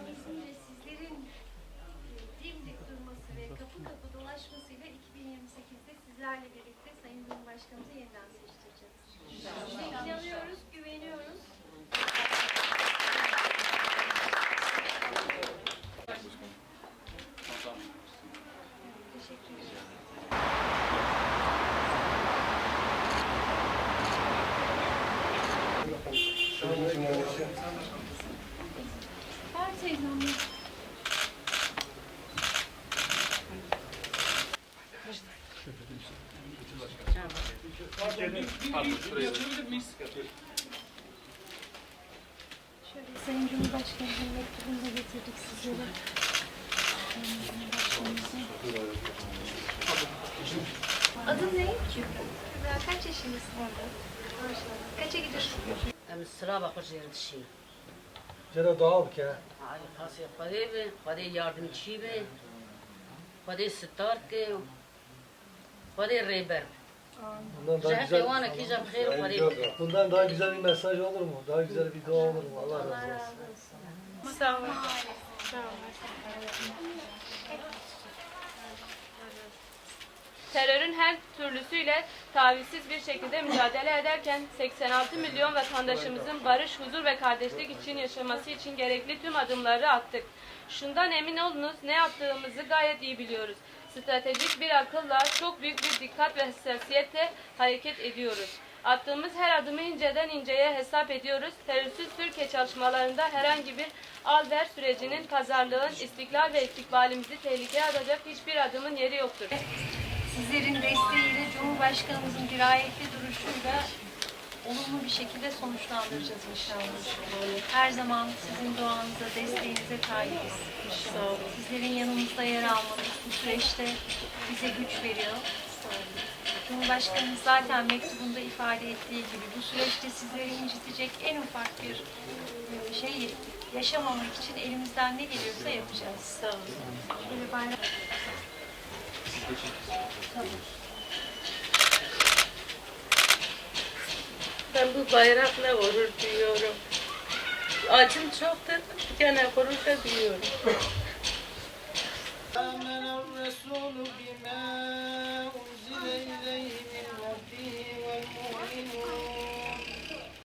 hastanesinde sizlerin e, dimdik durması ve kapı kapı dolaşmasıyla 2028'de sizlerle birlikte Sayın Cumhurbaşkanımızı yeniden seçtireceğiz. İnanıyoruz, güveniyoruz. teyzemle. Şöyle Sayın Cumhurbaşkanı'nın mektubunu da getirdik sizlere. Adın ne? Kübra. Kaç yaşındasın? Kaça gidiyorsun? Sıra bakır yeri dışıyım. जरा दुआ क्या आज खास पदे में पदे यार्ड में छी में पदे सितार के Bundan daha güzel, bundan daha güzel bir mesaj olur mu? Daha güzel bir dua olur mu? Allah razı olsun. Sağ olun. Sağ olun. Terörün her türlüsüyle tavizsiz bir şekilde mücadele ederken 86 milyon vatandaşımızın barış, huzur ve kardeşlik için yaşaması için gerekli tüm adımları attık. Şundan emin olunuz ne yaptığımızı gayet iyi biliyoruz. Stratejik bir akılla, çok büyük bir dikkat ve hassasiyetle hareket ediyoruz. Attığımız her adımı inceden inceye hesap ediyoruz. Terörsüz Türkiye çalışmalarında herhangi bir al-ver sürecinin, pazarlığın, istiklal ve istikbalimizi tehlikeye atacak hiçbir adımın yeri yoktur. Sizlerin desteğiyle Cumhurbaşkanımızın dirayetli duruşuyla olumlu bir şekilde sonuçlandıracağız inşallah. Her zaman sizin duanıza, desteğinize. İnşallah. Sizlerin yanımızda yer almanız bu süreçte bize güç veriyor. Cumhurbaşkanımız zaten mektubunda ifade ettiği gibi bu süreçte sizleri incitecek en ufak bir şey yaşamamak için elimizden ne geliyorsa yapacağız. Sağ olun. Şöyle bayrak Ben bu bayrakla gurur duyuyorum. Acım çoktur, gene gurur da duyuyorum. آمن الرسول بما